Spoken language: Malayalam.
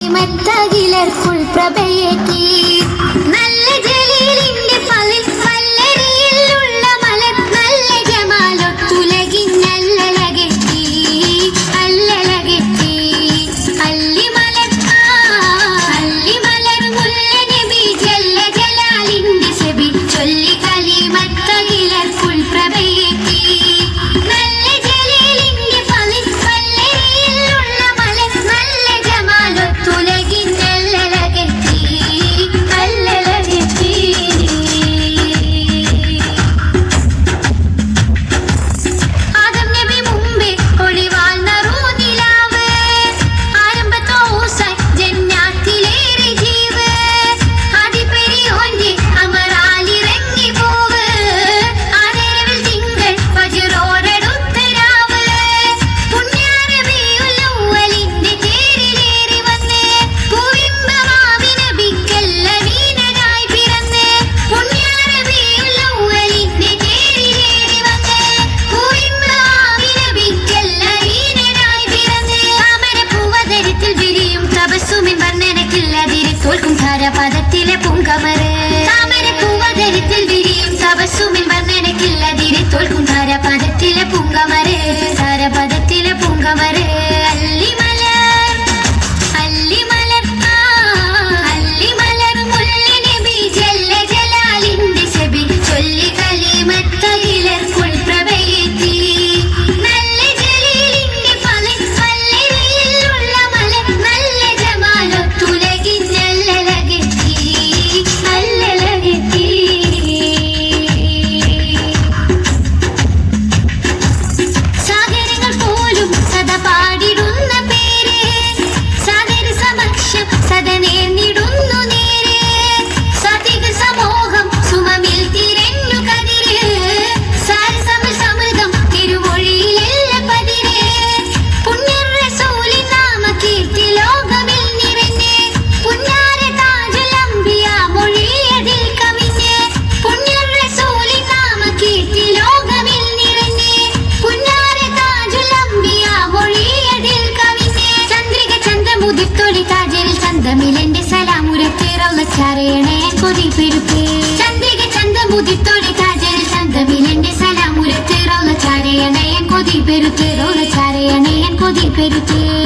ഹിമത്തകിലർക്കുൾ പ്രഭയേറ്റി கர பதத்திலே കൊതിപ്പെരുപ്പ് ചന്ദ്രിക ചന്തമുദിത്തോടെ കാജൽ. ചന്തമിലെന്റെ സലാമുരത്ത് റോളച്ചാരയണയൻ കൊതിപ്പെരുത്ത്. റോളച്ചാരയണയൻ കൊതിപ്പെരുത്ത്.